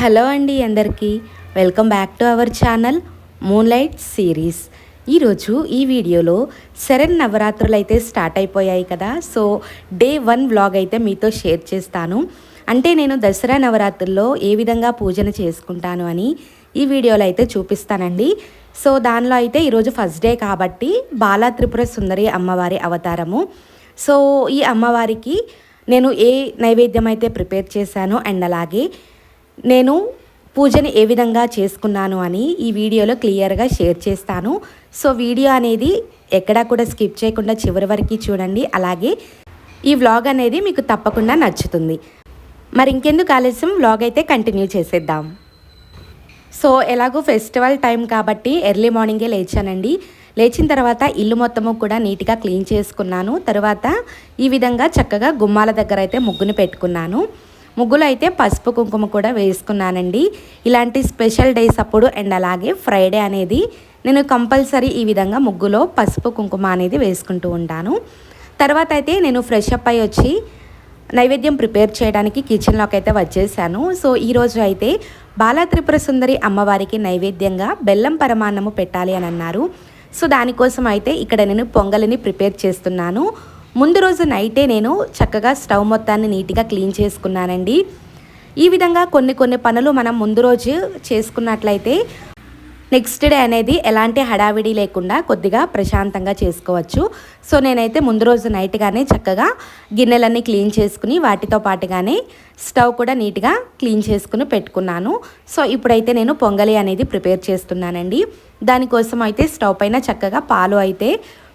Hello అండి అందరికీ. Welcome back to our channel moonlight series. ఈరోజు ఈ వీడియోలో శరణ్ నవరాత్రులు అయితే స్టార్ట్ అయిపోయాయి కదా. సో డే వన్ వ్లాగ్ అయితే మీతో షేర్ చేస్తాను. అంటే నేను దసరా నవరాత్రుల్లో ఏ విధంగా పూజన చేసుకుంటాను అని ఈ వీడియోలో అయితే చూపిస్తానండి. సో దానిలో అయితే ఈరోజు ఫస్ట్ డే కాబట్టి బాలా త్రిపుర సుందరి అమ్మవారి అవతారము. సో ఈ అమ్మవారికి నేను ఏ నైవేద్యం అయితే ప్రిపేర్ చేశానో అండ్ అలాగే నేను పూజని ఏ విధంగా చేసుకున్నాను అని ఈ వీడియోలో క్లియర్గా షేర్ చేస్తాను. సో వీడియో అనేది ఎక్కడా కూడా స్కిప్ చేయకుండా చివరి వరకు చూడండి. అలాగే ఈ వ్లాగ్ అనేది మీకు తప్పకుండా నచ్చుతుంది. మరి ఇంకెందుకు ఆలస్యం? వ్లాగ్ అయితే కంటిన్యూ చేసేద్దాం. సో ఎలాగో ఫెస్టివల్ టైం కాబట్టి ఎర్లీ మార్నింగే లేచానండి. లేచిన తర్వాత ఇల్లు మొత్తము కూడా నీట్గా క్లీన్ చేసుకున్నాను. తర్వాత ఈ విధంగా చక్కగా గుమ్మాల దగ్గర అయితే ముగ్గుని పెట్టుకున్నాను. ముగ్గులు అయితే పసుపు కుంకుమ కూడా వేసుకున్నానండి. ఇలాంటి స్పెషల్ డేస్ అప్పుడు అండ్ అలాగే ఫ్రైడే అనేది నేను కంపల్సరీ ఈ విధంగా ముగ్గులో పసుపు కుంకుమ అనేది వేసుకుంటూ ఉంటాను. తర్వాత అయితే నేను ఫ్రెష్ అప్ అయి వచ్చి నైవేద్యం ప్రిపేర్ చేయడానికి కిచెన్లోకి అయితే వచ్చేసాను. సో ఈరోజు అయితే బాలా త్రిపుర సుందరి అమ్మవారికి నైవేద్యంగా బెల్లం పరమాన్నము పెట్టాలి అని అన్నారు. సో దానికోసం అయితే ఇక్కడ నేను పొంగలిని ప్రిపేర్ చేస్తున్నాను. ముందు రోజు నైటే నేను చక్కగా స్టవ్ మొత్తాన్ని నీట్గా క్లీన్ చేసుకున్నానండి. ఈ విధంగా కొన్ని కొన్ని పనులు మనం ముందు రోజు చేసుకున్నట్లయితే నెక్స్ట్ డే అనేది ఎలాంటి హడావిడి లేకుండా కొద్దిగా ప్రశాంతంగా చేసుకోవచ్చు. సో నేనైతే ముందు రోజు నైట్గానే చక్కగా గిన్నెలన్నీ క్లీన్ చేసుకుని వాటితో పాటుగానే స్టవ్ కూడా నీట్గా క్లీన్ చేసుకుని పెట్టుకున్నాను. సో ఇప్పుడైతే నేను పొంగలి అనేది ప్రిపేర్ చేస్తున్నానండి. దానికోసం అయితే స్టవ్ పైన చక్కగా పాలు అయితే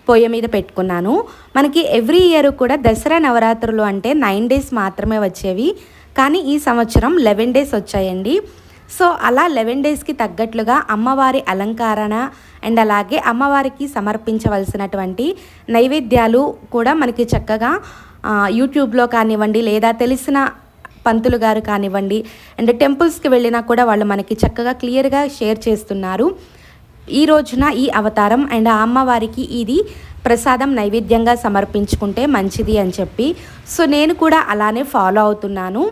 పొయ్యి మీద పెట్టుకున్నాను. మనకి ఎవ్రీ ఇయర్ కూడా దసరా నవరాత్రులు అంటే నైన్ డేస్ మాత్రమే వచ్చేవి. కానీ ఈ సంవత్సరం లెవెన్ డేస్ వచ్చాయండి. సో అలా లెవెన్ డేస్కి తగ్గట్లుగా అమ్మవారి అలంకరణ అండ్ అలాగే అమ్మవారికి సమర్పించవలసినటువంటి నైవేద్యాలు కూడా మనకి చక్కగా యూట్యూబ్లో కానివ్వండి లేదా తెలిసిన పంతులు గారు కానివ్వండి అండ్ టెంపుల్స్కి వెళ్ళినా కూడా వాళ్ళు మనకి చక్కగా క్లియర్గా షేర్ చేస్తున్నారు. ఈ రోజున ఈ అవతారం అండ్ ఆ అమ్మవారికి ఇది ప్రసాదం నైవేద్యంగా సమర్పించుకుంటే మంచిది అని చెప్పి. సో నేను కూడా అలానే ఫాలో అవుతున్నాను.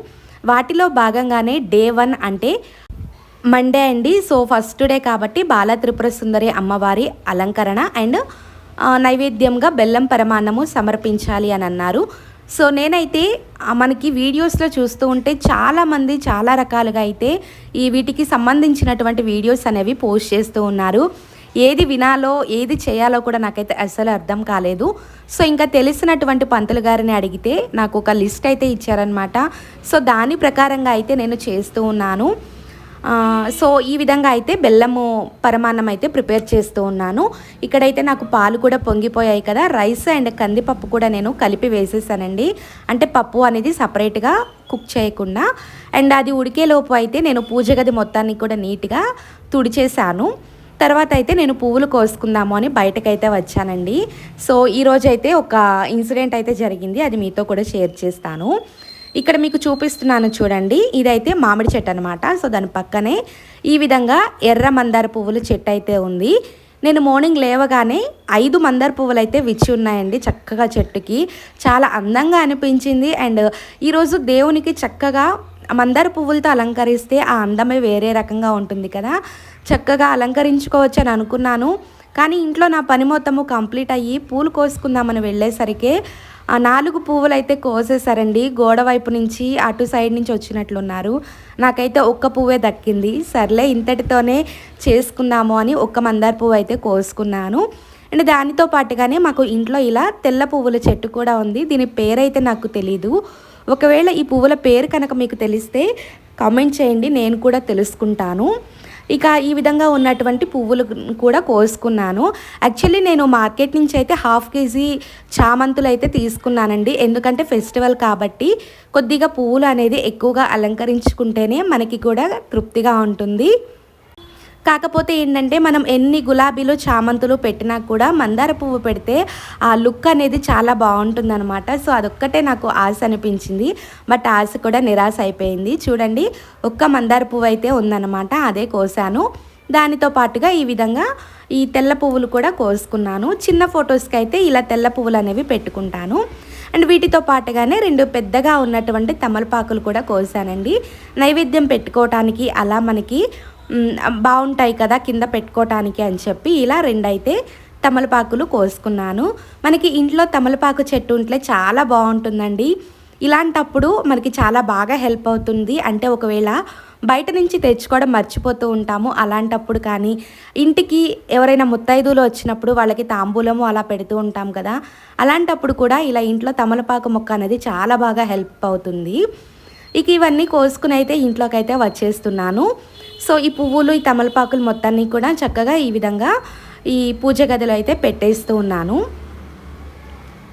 వాటిలో భాగంగానే డే వన్ అంటే మండే అండి. సో ఫస్ట్ డే కాబట్టి బాల త్రిపుర సుందరి అమ్మవారి అలంకరణ అండ్ నైవేద్యంగా బెల్లం పరమాన్నము సమర్పించాలి అని అన్నారు. సో నేనైతే మనకి వీడియోస్లో చూస్తూ ఉంటే చాలామంది చాలా రకాలుగా అయితే ఈ వీటికి సంబంధించినటువంటి వీడియోస్ అనేవి పోస్ట్ చేస్తూ ఉన్నారు. ఏది వినాలో ఏది చేయాలో కూడా నాకైతే అసలు అర్థం కాలేదు. సో ఇంకా తెలిసినటువంటి పంతులు గారిని అడిగితే నాకు ఒక లిస్ట్ అయితే ఇచ్చారనమాట సో దాని ప్రకారంగా అయితే నేను చేస్తూ ఉన్నాను. సో ఈ విధంగా అయితే బెల్లము పరమాన్నం అయితే ప్రిపేర్ చేస్తూ ఉన్నాను. ఇక్కడైతే నాకు పాలు కూడా పొంగిపోయాయి కదా. రైస్ అండ్ కందిపప్పు కూడా నేను కలిపి వేసేసానండి. అంటే పప్పు అనేది సపరేట్గా కుక్ చేయకుండా. అండ్ అది ఉడికేలోపు అయితే నేను పూజ గది మొత్తాన్ని కూడా నీట్గా తుడిచేశాను తర్వాత అయితే నేను పువ్వులు కోసుకుందాము అని బయటకైతే వచ్చానండి. సో ఈరోజు అయితే ఒక ఇన్సిడెంట్ అయితే జరిగింది. అది మీతో కూడా షేర్ చేస్తాను. ఇక్కడ మీకు చూపిస్తున్నాను చూడండి. ఇదైతే మామిడి చెట్టు అనమాట సో దాని పక్కనే ఈ విధంగా ఎర్ర మందార పువ్వుల చెట్టు అయితే ఉంది. నేను మార్నింగ్ లేవగానే ఐదు మందార పువ్వులు అయితే విచ్చి ఉన్నాయండి చక్కగా చెట్టుకి. చాలా అందంగా అనిపించింది. అండ్ ఈరోజు దేవునికి చక్కగా మందార పువ్వులతో అలంకరిస్తే ఆ అందమే వేరే రకంగా ఉంటుంది కదా. చక్కగా అలంకరించుకోవచ్చు అని అనుకున్నాను. కానీ ఇంట్లో నా పని మొత్తము కంప్లీట్ అయ్యి పూలు కోసుకుందామని వెళ్ళేసరికి ఆ నాలుగు పువ్వులు అయితే కోసేసారండి గోడ వైపు నుంచి అటు సైడ్ నుంచి వచ్చినట్లున్నారు. నాకైతే ఒక్క పువ్వే దక్కింది. సర్లే ఇంతటితోనే చేసుకుందాము అని ఒక్క మందార పువ్వు అయితే కోసుకున్నాను. అండ్ దానితో పాటుగానే మాకు ఇంట్లో ఇలా తెల్ల పువ్వుల చెట్టు కూడా ఉంది. దీని పేరైతే నాకు తెలీదు. ఒకవేళ ఈ పువ్వుల పేరు కనుక మీకు తెలిస్తే కామెంట్ చేయండి. నేను కూడా తెలుసుకుంటాను. ఇక ఈ విధంగా ఉన్నటువంటి పువ్వులు కూడా కోసుకున్నాను. యాక్చువల్లీ నేను మార్కెట్ నుంచి అయితే హాఫ్ కేజీ చామంతులు అయితే తీసుకున్నానండి. ఎందుకంటే ఫెస్టివల్ కాబట్టి కొద్దిగా పువ్వులు అనేది ఎక్కువగా అలంకరించుకుంటేనే మనకి కూడా తృప్తిగా ఉంటుంది. కాకపోతే ఏంటంటే మనం ఎన్ని గులాబీలు చామంతులు పెట్టినా కూడా మందార పువ్వు పెడితే ఆ లుక్ అనేది చాలా బాగుంటుందన్నమాట. సో అదొక్కటే నాకు ఆశ అనిపించింది. బట్ ఆశ కూడా నిరాశ అయిపోయింది. చూడండి ఒక్క మందార పువ్వు అయితే ఉందన్నమాట. అదే కోసాను. దానితో పాటుగా ఈ విధంగా ఈ తెల్ల పువ్వులు కూడా కోసుకున్నాను. చిన్న ఫొటోస్కి అయితే ఇలా తెల్ల పువ్వులు అనేవి పెట్టుకుంటాను. అండ్ వీటితో పాటుగానే రెండు పెద్దగా ఉన్నటువంటి తమలపాకులు కూడా కోసానండి. నైవేద్యం పెట్టుకోవటానికి అలా మనకి బాగుంటాయి కదా కింద పెట్టుకోవటానికి అని చెప్పి ఇలా రెండైతే తమలపాకులు కోసుకున్నాను. మనకి ఇంట్లో తమలపాకు చెట్టు ఉంటే చాలా బాగుంటుందండి. ఇలాంటప్పుడు మనకి చాలా బాగా హెల్ప్ అవుతుంది. అంటే ఒకవేళ బయట నుంచి తెచ్చుకోవడం మర్చిపోతూ ఉంటాము. అలాంటప్పుడు కానీ ఇంటికి ఎవరైనా ముత్తైదులు వచ్చినప్పుడు వాళ్ళకి తాంబూలము అలా పెడుతూ ఉంటాం కదా. అలాంటప్పుడు కూడా ఇలా ఇంట్లో తమలపాకు మొక్క అనేది చాలా బాగా హెల్ప్ అవుతుంది. ఇక ఇవన్నీ కోసుకుని అయితే ఇంట్లోకి అయితే వచ్చేస్తున్నాను. సో ఈ పువ్వులు ఈ తమలపాకులు మొత్తాన్ని కూడా చక్కగా ఈ విధంగా ఈ పూజ గదిలో అయితే పెట్టేస్తూ ఉన్నాను.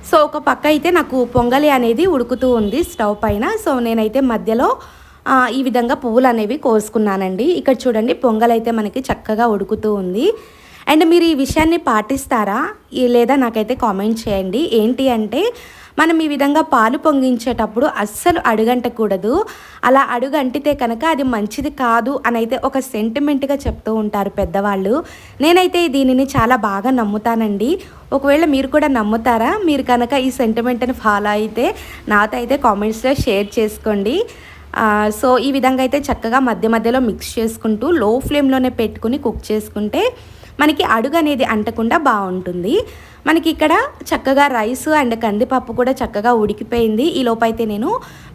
సో ఒక పక్క అయితే నాకు పొంగలి అనేది ఉడుకుతూ ఉంది స్టవ్ పైన. సో నేనైతే మధ్యలో ఈ విధంగా పువ్వులు అనేవి కోసుకున్నానండి. ఇక్కడ చూడండి పొంగల్ అయితే మనకి చక్కగా ఉడుకుతూ ఉంది. అండ్ మీరు ఈ విషయాన్ని పాటిస్తారా? లేదా నాకైతే కామెంట్ చేయండి. ఏంటి అంటే మనం ఈ విధంగా పాలు పొంగించేటప్పుడు అస్సలు అడుగంటకూడదు. అలా అడుగంటితే కనుక అది మంచిది కాదు అని అయితే ఒక సెంటిమెంట్గా చెప్తూ ఉంటారు పెద్దవాళ్ళు. నేనైతే దీనిని చాలా బాగా నమ్ముతానండి. ఒకవేళ మీరు కూడా నమ్ముతారా? మీరు కనుక ఈ సెంటిమెంట్ని ఫాలో అయితే నాతో అయితే కామెంట్స్లో షేర్ చేసుకోండి. సో ఈ విధంగా అయితే చక్కగా మధ్య మధ్యలో మిక్స్ చేసుకుంటూ లో ఫ్లేమ్లోనే పెట్టుకుని కుక్ చేసుకుంటే మనకి అడుగు అనేది అంటకుండా బాగుంటుంది. మనకి ఇక్కడ చక్కగా రైస్ అండ్ కందిపప్పు కూడా చక్కగా ఉడికిపోయింది. ఈ లోపైతే నేను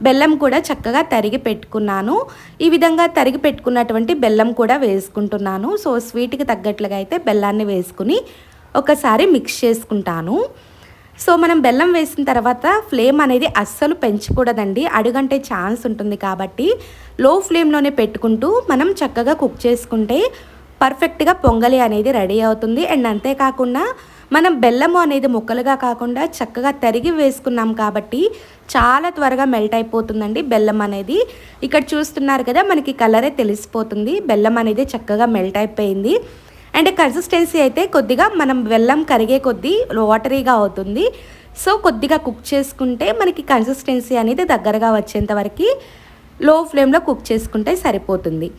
బెల్లం కూడా చక్కగా తరిగి పెట్టుకున్నాను. ఈ విధంగా తరిగి పెట్టుకున్నటువంటి బెల్లం కూడా వేసుకుంటున్నాను. సో స్వీట్కి తగ్గట్లుగా అయితే బెల్లాన్ని వేసుకుని ఒకసారి మిక్స్ చేసుకుంటాను. సో మనం బెల్లం వేసిన తర్వాత ఫ్లేమ్ అనేది అస్సలు పెంచకూడదండి. అడుగంటే ఛాన్స్ ఉంటుంది కాబట్టి లో ఫ్లేమ్లోనే పెట్టుకుంటూ మనం చక్కగా కుక్ చేసుకుంటే పర్ఫెక్ట్గా పొంగలి అనేది రెడీ అవుతుంది. అండ్ అంతేకాకుండా మనం బెల్లము అనేది ముక్కలుగా కాకుండా చక్కగా తరిగి వేసుకున్నాం కాబట్టి చాలా త్వరగా మెల్ట్ అయిపోతుందండి బెల్లం అనేది. ఇక్కడ చూస్తున్నారు కదా మనకి కలరే తెలిసిపోతుంది. బెల్లం అనేది చక్కగా మెల్ట్ అయిపోయింది. అండ్ కన్సిస్టెన్సీ అయితే కొద్దిగా మనం బెల్లం కరిగే కొద్దీ వాటరీగా అవుతుంది. సో కొద్దిగా కుక్ చేసుకుంటే మనకి కన్సిస్టెన్సీ అనేది దగ్గరగా వచ్చేంత వరకు లో ఫ్లేమ్లో కుక్ చేసుకుంటే సరిపోతుంది.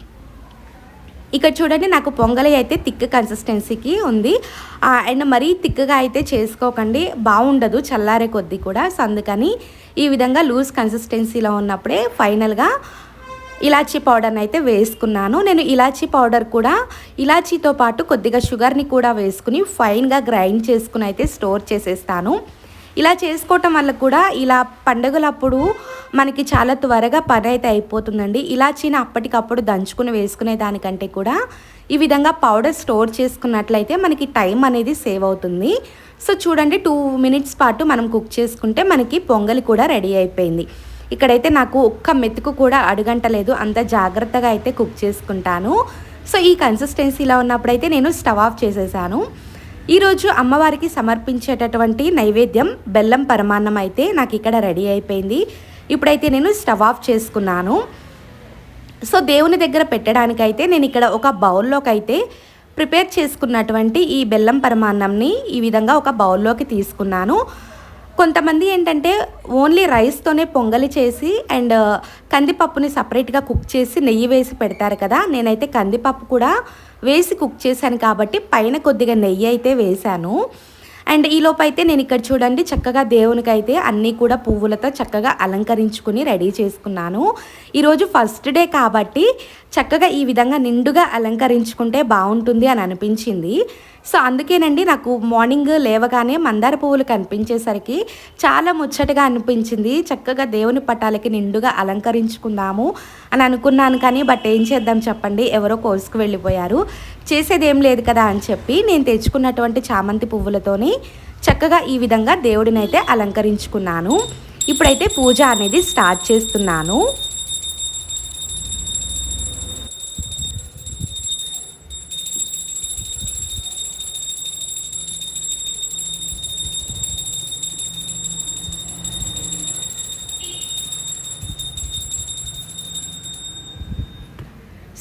ఇక్కడ చూడండి నాకు పొంగలి అయితే థిక్ కన్సిస్టెన్సీకి ఉంది. అండ్ మరీ థిక్గా అయితే చేసుకోకండి. బాగుండదు చల్లారే కొద్దీ కూడా. సో అందుకని ఈ విధంగా లూజ్ కన్సిస్టెన్సీలో ఉన్నప్పుడే ఫైనల్గా ఇలాచీ పౌడర్ని అయితే వేసుకున్నాను. నేను ఇలాచీ పౌడర్ కూడా ఇలాచీతో పాటు కొద్దిగా షుగర్ని కూడా వేసుకుని ఫైన్గా గ్రైండ్ చేసుకుని అయితే స్టోర్ చేసేస్తాను. ఇలా చేసుకోవటం వల్ల కూడా ఇలా పండుగలప్పుడు మనకి చాలా త్వరగా పని అయితే అయిపోతుందండి. ఇలాచీని అప్పటికప్పుడు దంచుకుని వేసుకునే దానికంటే కూడా ఈ విధంగా పౌడర్ స్టోర్ చేసుకున్నట్లయితే మనకి టైం అనేది సేవ్ అవుతుంది. సో చూడండి టూ మినిట్స్ పాటు మనం కుక్ చేసుకుంటే మనకి పొంగలి కూడా రెడీ అయిపోయింది. ఇక్కడైతే నాకు ఒక్క మెతుకు కూడా అడుగంటలేదు అంత జాగ్రత్తగా అయితే కుక్ చేసుకుంటాను. సో ఈ కన్సిస్టెన్సీలో ఉన్నప్పుడైతే నేను స్టవ్ ఆఫ్ చేసేసాను. ఈరోజు అమ్మవారికి సమర్పించేటటువంటి నైవేద్యం బెల్లం పరమాన్నం అయితే నాకు ఇక్కడ రెడీ అయిపోయింది. ఇప్పుడైతే నేను స్టవ్ ఆఫ్ చేసుకున్నాను. సో దేవుని దగ్గర పెట్టడానికైతే నేను ఇక్కడ ఒక బౌల్లోకి అయితే ప్రిపేర్ చేసుకున్నటువంటి ఈ బెల్లం పరమాన్నంని ఈ విధంగా ఒక బౌల్లోకి తీసుకున్నాను. కొంతమంది ఏంటంటే ఓన్లీ రైస్తోనే పొంగలి చేసి అండ్ కందిపప్పుని సపరేట్గా కుక్ చేసి నెయ్యి వేసి పెడతారు కదా నేనైతే కందిపప్పు కూడా వేసి కుక్ చేశాను కాబట్టి పైన కొద్దిగా నెయ్యి అయితే వేశాను. అండ్ ఈలోపు అయితే నేను ఇక్కడ చూడండి చక్కగా దేవునికి అయితే అన్నీ కూడా పువ్వులతో చక్కగా అలంకరించుకుని రెడీ చేసుకున్నాను. ఈరోజు ఫస్ట్ డే కాబట్టి చక్కగా ఈ విధంగా నిండుగా అలంకరించుకుంటే బాగుంటుంది అని అనిపించింది. సో అందుకేనండి నాకు మార్నింగ్ లేవగానే మందార పువ్వులు కనిపించేసరికి చాలా ముచ్చటగా అనిపించింది. చక్కగా దేవుని పట్టాలకి నిండుగా అలంకరించుకుందాము అని అనుకున్నాను కానీ బట్ ఏం చేద్దాం చెప్పండి ఎవరో కోసుకు వెళ్ళిపోయారు. చేసేదేం లేదు కదా అని చెప్పి నేను తెచ్చుకున్నటువంటి చామంతి పువ్వులతోని చక్కగా ఈ విధంగా దేవుడినైతే అలంకరించుకున్నాను. ఇప్పుడైతే పూజ అనేది స్టార్ట్ చేస్తున్నాను.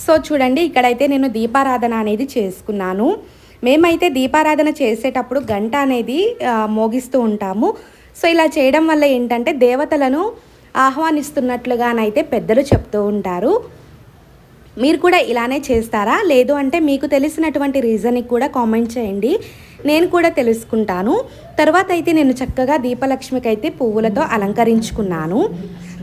సో చూడండి ఇక్కడైతే నేను దీపారాధన అనేది చేసుకున్నాను. మేమైతే దీపారాధన చేసేటప్పుడు గంట అనేది మోగిస్తూ ఉంటాము. సో ఇలా చేయడం వల్ల ఏంటంటే దేవతలను ఆహ్వానిస్తున్నట్లుగానైతే పెద్దలు చెప్తూ ఉంటారు. మీరు కూడా ఇలానే చేస్తారా? లేదు అంటే మీకు తెలిసినటువంటి రీజన్కి కూడా కామెంట్ చేయండి. నేను కూడా తెలుసుకుంటాను. తర్వాత అయితే నేను చక్కగా దీపలక్ష్మికి అయితే పువ్వులతో అలంకరించుకున్నాను.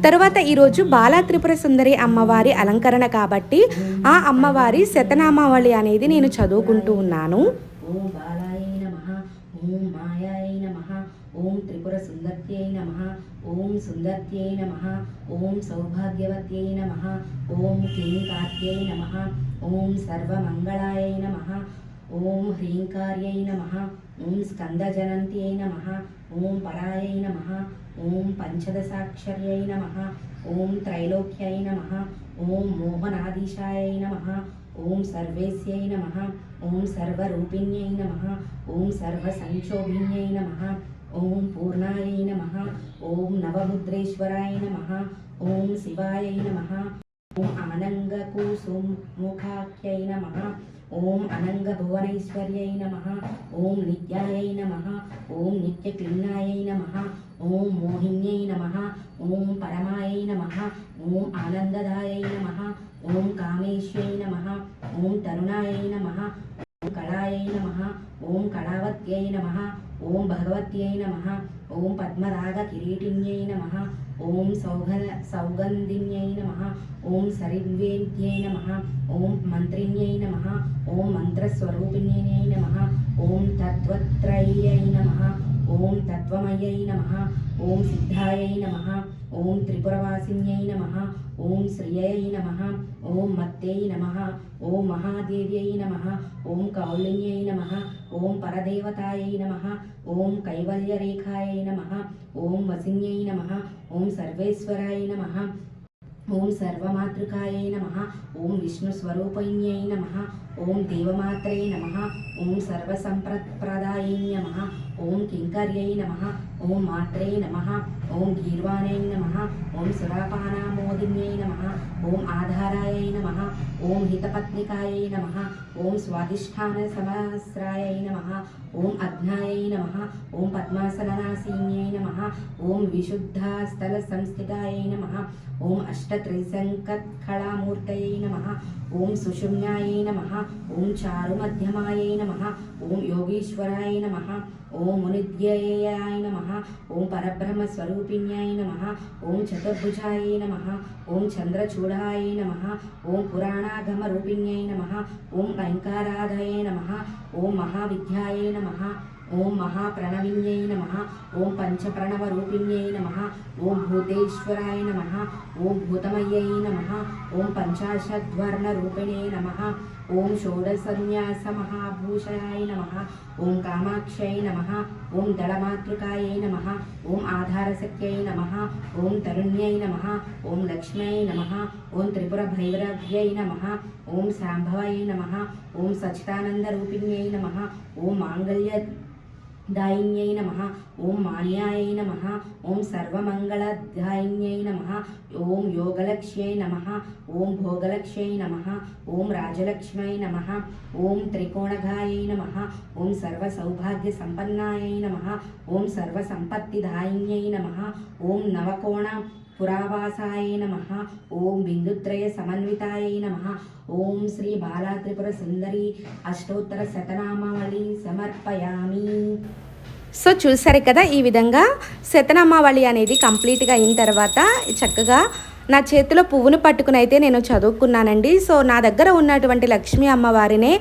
తర్వాత ఈరోజు బాలా త్రిపుర సుందరి అమ్మవారి అలంకరణ కాబట్టి ఆ అమ్మవారి శతనామావళి అనేది నేను చదువుకుంటూ ఉన్నాను. ఓం బాలాయ నమః ఓం మాయాయ ఓం త్రిపుర సుందర్త్యై నమ ఓం సుందర్త్యై నమ ఓం సౌభాగ్యవత్యై నమ ఓం క్లీంకార్త్యై నమ ఓం సర్వమంగళాయ నమ ఓం హ్రీంకార్యై నమ ఓం స్కందజనంత్యై నమ ఓం పరాయై నమ ఓం పంచదశాక్షర్యై నమ ఓం త్రైలోక్యై నమ ఓం మోహనాధీశాయ నమ ఓం సర్వేశ్యై నమ ఓం సర్వరూపిణ్యై నమ ఓం సర్వసంక్షోభిణ్యై నమ ఓం పూర్ణాయై నమ ఓం నవముద్రేశ్వరాయ నమ ఓం శివాయై నమ ఓం ఆనంగకూసుముఖాఖ్యై నమ ఓం అనంగ అనంగభువనైశ్వర్యై నమ ఓం నిత్యాయై నమ ఓం నిత్య క్లీనాయై నమ ఓం మోహిన్యై నమ ఓం పరమాయై నమ ఓం ఆనందదాయై నమ ఓం కామేశ్వై నమ ఓం తరుణాయై నమ ఓం కళాయై నమ ఓం కళావత్యై నమ ఓం భగవత్యై నమ ఓం పద్మరాగ కిరీటిన్యై నమ ఓం సౌగ సౌగంధిన్యై నమ ఓం సరిద్వేద్యై నమ ఓం మంత్రిన్యై నమ ఓం మంత్రస్వరూపిణ్యై నమ ఓం తత్వత్రయ్యై నమ ఓం తత్వమయ్యై నమ ఓం సిద్ధాయై నమ ఓం త్రిపురవాసిన్యై నమ శ్రియై నమ ఓం మత్తై నమ ఓం మహాదేవ్యై నమ ఓం కౌళిన్యై నమ ఓం పరదేవతాయై నమ ఓం కైవల్యరేఖాయై నమ ఓం వసిన్యై నమ ఓం సర్వేశ్వరాయ నమ ఓం సర్వమాతృకాయ నమ ఓం విష్ణుస్వరూపైన్యై నమ ఓం దేవమాత్రై నమ ఓం సర్వసంప్రదాయ నమ ఓం కింకర్యై నమ ఓం మాత్రే నమ ఓం గీర్వాణై నమ ఓం సురాపానామోదిన్యై నమ ఓం ఆధారాయై నమ ఓం హితపత్నికాయై నమ ఓం స్వాధిష్టాన సమస్రాయై నమ ఓం అజ్ఞాయై నమ ఓం పద్మాసననాశీన్యై నమ ఓం విశుద్ధాస్థల సంస్థితాయై నమ ఓం అష్టత్రిశంకత్కళామూర్తయై నమ ఓం సుషుమ్నాయై నమ ఓం చారుమధ్యమాయై నమ ఓం యోగీశ్వరాయ నమ ఓం మునిద్యయాయ నమ ఓం పరబ్రహ్మ స్వరూపిణ్యాయ నమ ఓం చతుర్భుజాయ నమ ఓం చంద్రచూడాయ నమ ఓం పురాణాగమ రూపిణ్యాయ నమ ఓం ఐంకారాధయ నమ ఓం మహావిద్యాయ నమ ఓం మహాప్రణవిన్యై నమ ఓం పంచప్రణవరూపిణ్యై నమ ఓం భూతేశ్వరాయ నమ ఓం భూతమయ్యై నమ ఓం పంచాశద్వర్ణ రూపిణే నమ ఓం షోడసన్యాసమహాభూషయాయ నమ ఓం కామాక్షై నమ ఓం దళమాతృకాయై నమ ఓం ఆధారశక్త్యై నమ ఓం తరుణ్యై నమ ఓం లక్ష్మ్యై నమ ఓం త్రిపురభైరవ్యై నమ ఓం శాంభవై నమ ఓం సచితానందరూపిణ్యై నమ ఓం మాంగళ్య దాయిన్యై నమ. ఓం మాన్యాయ నమ. ఓం సర్వమంగళదాయిన్యై నమ. ఓం యోగలక్ష్యై నమ. ఓం భోగలక్ష్యై నమ. ఓం రాజలక్ష్మై నమ. ఓం త్రికోణగాయై నమ. ఓం సర్వసౌభాగ్య సంపన్నాయై నమ. ఓం సర్వసంపత్తిదాయిన్యై నమ. ఓం నవకోణ పురావాసాయ నమ. ఓం బిందుత్రయ సమన్వితాయ నమ. ఓం శ్రీ బాలాత్రిపుర సుందరి అష్టోత్తర శతనామావళి సమర్పయామి. సో చూసారు కదా ఈ విధంగా శతనామావళి అనేది కంప్లీట్గా అయిన తర్వాత చక్కగా నా చేతిలో పువ్వును పట్టుకుని అయితే నేను చదువుకున్నానండి. సో నా దగ్గర ఉన్నటువంటి లక్ష్మీ అమ్మవారినే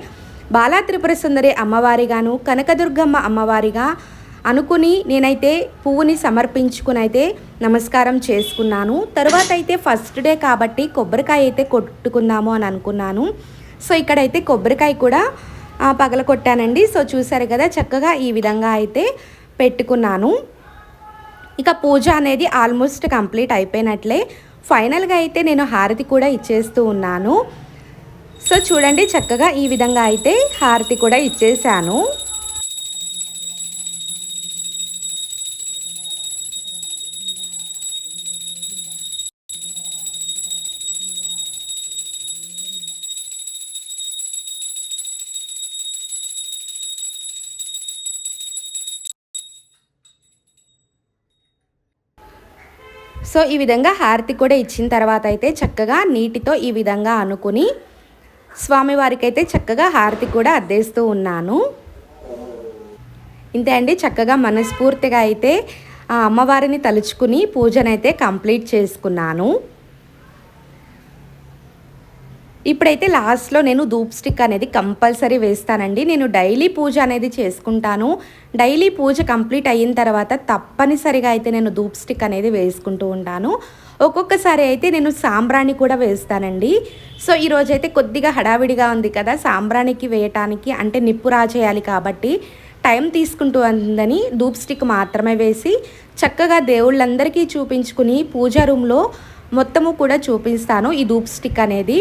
బాలా త్రిపుర సుందరి అమ్మవారిగాను కనకదుర్గమ్మ అమ్మవారిగా అనుకుని నేనైతే పువ్వుని సమర్పించుకుని అయితే నమస్కారం చేసుకున్నాను. తర్వాత అయితే ఫస్ట్ డే కాబట్టి కొబ్బరికాయ అయితే కొట్టుకుందాము అని అనుకున్నాను. సో ఇక్కడైతే కొబ్బరికాయ కూడా పగల కొట్టానండి. సో చూసారు కదా చక్కగా ఈ విధంగా అయితే పెట్టుకున్నాను. ఇక పూజ అనేది ఆల్మోస్ట్ కంప్లీట్ అయిపోయినట్లే. ఫైనల్గా అయితే నేను హారతి కూడా ఇచ్చేస్తూ ఉన్నాను. సో చూడండి చక్కగా ఈ విధంగా అయితే హారతి కూడా ఇచ్చేసాను సో ఈ విధంగా హారతి కూడా ఇచ్చిన తర్వాత అయితే చక్కగా నీటితో ఈ విధంగా అనుకుని స్వామివారికి అయితే చక్కగా హారతి కూడా అద్దేస్తూ ఉన్నాను. ఇంతే అండి చక్కగా మనస్ఫూర్తిగా అయితే ఆ అమ్మవారిని తలుచుకుని పూజనైతే కంప్లీట్ చేసుకున్నాను. ఇప్పుడైతే లాస్ట్లో నేను ధూప్ స్టిక్ అనేది కంపల్సరీ వేస్తానండి. నేను డైలీ పూజ అనేది చేసుకుంటాను. డైలీ పూజ కంప్లీట్ అయిన తర్వాత తప్పనిసరిగా అయితే నేను ధూప్ స్టిక్ అనేది వేసుకుంటూ ఉంటాను. ఒక్కొక్కసారి అయితే నేను సాంబ్రాణి కూడా వేస్తానండి. సో ఈరోజు అయితే కొద్దిగా హడావిడిగా ఉంది కదా సాంబ్రాణికి వేయటానికి అంటే నిప్పు రాచేయాలి కాబట్టి టైం తీసుకుంటూ ఉందని ధూప్ స్టిక్ మాత్రమే వేసి చక్కగా దేవుళ్ళందరికీ చూపించుకుని పూజా రూమ్లో మొత్తము కూడా చూపిస్తాను ఈ ధూప్ స్టిక్ అనేది.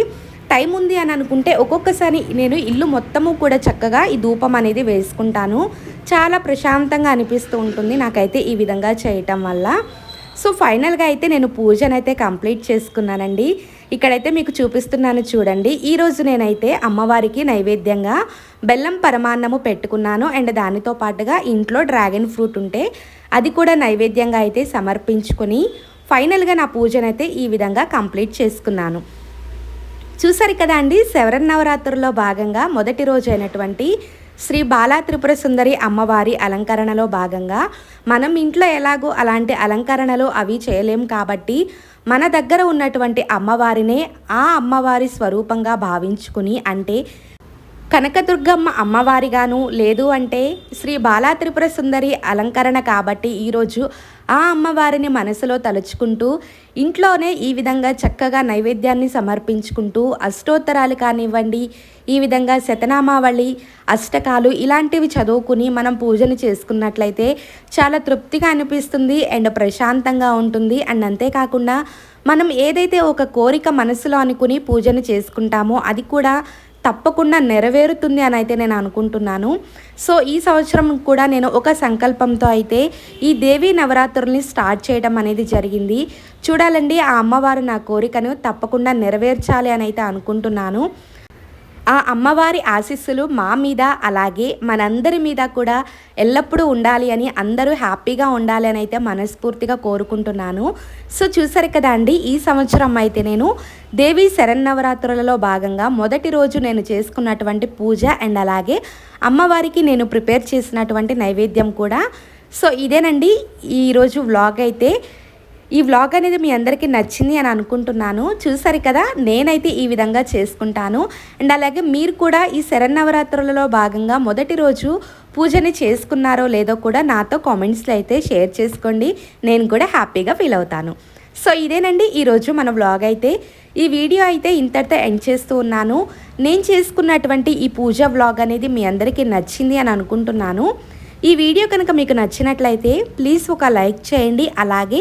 టైం ఉంది అని అనుకుంటే ఒక్కొక్కసారి నేను ఇల్లు మొత్తము కూడా చక్కగా ఈ ధూపం అనేది వేసుకుంటాను. చాలా ప్రశాంతంగా అనిపిస్తూ ఉంటుంది నాకైతే ఈ విధంగా చేయటం వల్ల. సో ఫైనల్గా అయితే నేను పూజనైతే కంప్లీట్ చేసుకున్నానండి. ఇక్కడైతే మీకు చూపిస్తున్నాను చూడండి. ఈరోజు నేనైతే అమ్మవారికి నైవేద్యంగా బెల్లం పరమాన్నము పెట్టుకున్నాను. అండ్ దానితో పాటుగా ఇంట్లో డ్రాగన్ ఫ్రూట్ ఉంటే అది కూడా నైవేద్యంగా అయితే సమర్పించుకొని ఫైనల్గా నా పూజనైతే ఈ విధంగా కంప్లీట్ చేసుకున్నాను. చూసారు కదా అండి శవరన్నవరాత్రుల్లో భాగంగా మొదటి రోజు అయినటువంటి శ్రీ బాలా త్రిపుర సుందరి అమ్మవారి అలంకరణలో భాగంగా మనం ఇంట్లో ఎలాగో అలాంటి అలంకరణలు అవి చేయలేం కాబట్టి మన దగ్గర ఉన్నటువంటి అమ్మవారినే ఆ అమ్మవారి స్వరూపంగా భావించుకుని అంటే కనకదుర్గమ్మ అమ్మవారిగాను లేదు అంటే శ్రీ బాలా త్రిపుర సుందరి అలంకరణ కాబట్టి ఈరోజు ఆ అమ్మవారిని మనసులో తలుచుకుంటూ ఇంట్లోనే ఈ విధంగా చక్కగా నైవేద్యాన్ని సమర్పించుకుంటూ అష్టోత్తరాలు కానివ్వండి ఈ విధంగా శతనామావళి అష్టకాలు ఇలాంటివి చదువుకుని మనం పూజను చేసుకున్నట్లయితే చాలా తృప్తిగా అనిపిస్తుంది అండ్ ప్రశాంతంగా ఉంటుంది. అండ్ అంతేకాకుండా మనం ఏదైతే ఒక కోరిక మనసులో అనుకుని పూజను చేసుకుంటామో అది కూడా తప్పకుండా నెరవేరుతుంది అని అయితే నేను అనుకుంటున్నాను. సో ఈ సంవత్సరం కూడా నేను ఒక సంకల్పంతో అయితే ఈ దేవీ నవరాత్రుల్ని స్టార్ట్ చేయడం అనేది జరిగింది. చూడాలండి ఆ అమ్మవారు నా కోరికను తప్పకుండా నెరవేర్చాలి అని అయితే అనుకుంటున్నాను. ఆ అమ్మవారి ఆశీస్సులు మా మీద అలాగే మనందరి మీద కూడా ఎల్లప్పుడూ ఉండాలి అని అందరూ హ్యాపీగా ఉండాలి అని అయితే మనస్ఫూర్తిగా కోరుకుంటున్నాను. సో చూసారు కదా అండి ఈ సంవత్సరం అయితే నేను దేవి శరన్నవరాత్రులలో భాగంగా మొదటి రోజు నేను చేసుకున్నటువంటి పూజ అండ్ అలాగే అమ్మవారికి నేను ప్రిపేర్ చేసినటువంటి నైవేద్యం కూడా. సో ఇదేనండి ఈరోజు వ్లాగ్ అయితే. ఈ వ్లాగ్ అనేది మీ అందరికీ నచ్చింది అని అనుకుంటున్నాను. చూసారు కదా నేనైతే ఈ విధంగా చేసుకుంటాను. అండ్ అలాగే మీరు కూడా ఈ శరన్నవరాత్రులలో భాగంగా మొదటి రోజు పూజని చేసుకున్నారో లేదో కూడా నాతో కామెంట్స్లో అయితే షేర్ చేసుకోండి. నేను కూడా హ్యాపీగా ఫీల్ అవుతాను. సో ఇదేనండి ఈరోజు మన వ్లాగ్ అయితే. ఈ వీడియో అయితే ఇంతటితో ఎండ్ చేస్తూ ఉన్నాను. నేను చేసుకున్నటువంటి ఈ పూజ వ్లాగ్ అనేది మీ అందరికీ నచ్చింది అని అనుకుంటున్నాను. ఈ వీడియో కనుక మీకు నచ్చినట్లయితే ప్లీజ్ ఒక లైక్ చేయండి. అలాగే